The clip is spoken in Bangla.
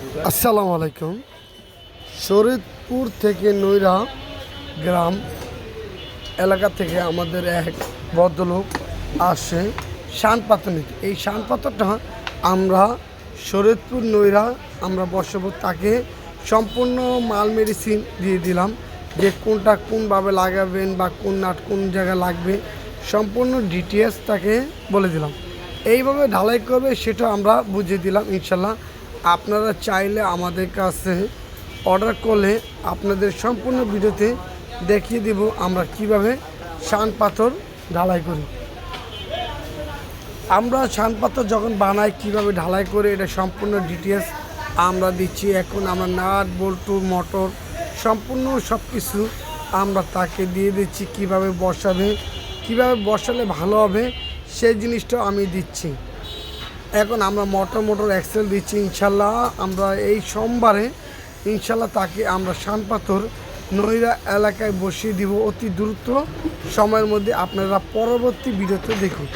আসসালামু আলাইকুম। শরীদপুর থেকে নৈরা গ্রাম এলাকা থেকে আমাদের এক ভদ্রলোক আসে শান পাথর নিতে এই শান পাথরটা আমরা শরীদপুর নৈরা আমরা বসাবো তাকে সম্পূর্ণ মাল মেডিসিন দিয়ে দিলাম যে কোনটা কোনভাবে লাগাবেন বা কোন নাট কোন জায়গায় লাগবে সম্পূর্ণ ডিটেলস তাকে বলে দিলাম। এইভাবে ঢালাই করবে সেটা আমরা বুঝিয়ে দিলাম ইনশাল্লাহ। আপনারা চাইলে আমাদের কাছে অর্ডার করলে আপনাদের সম্পূর্ণ ভিডিওতে দেখিয়ে দিব আমরা কীভাবে শান পাথর ঢালাই করি। আমরা শান পাথর যখন বানাই, কীভাবে ঢালাই করে, এটা সম্পূর্ণ ডিটেলস আমরা দিচ্ছি। এখন আমরা নাট বল্টু মোটর সম্পূর্ণ সব কিছু আমরা তাকে দিয়ে দিচ্ছি। কীভাবে বসাবে, কীভাবে বসালে ভালো হবে, সেই জিনিসটা আমি দিচ্ছি। এখন আমরা মোটর মোটর এক্সেল দিচ্ছি, ইনশাল্লাহ। আমরা এই সোমবারে, ইনশাল্লাহ তাকে আমরা শানপাথর নৈরা এলাকায় বসিয়ে দিব অতি দ্রুত সময়ের মধ্যে। আপনারা পরবর্তী ভিডিওতে দেখুন।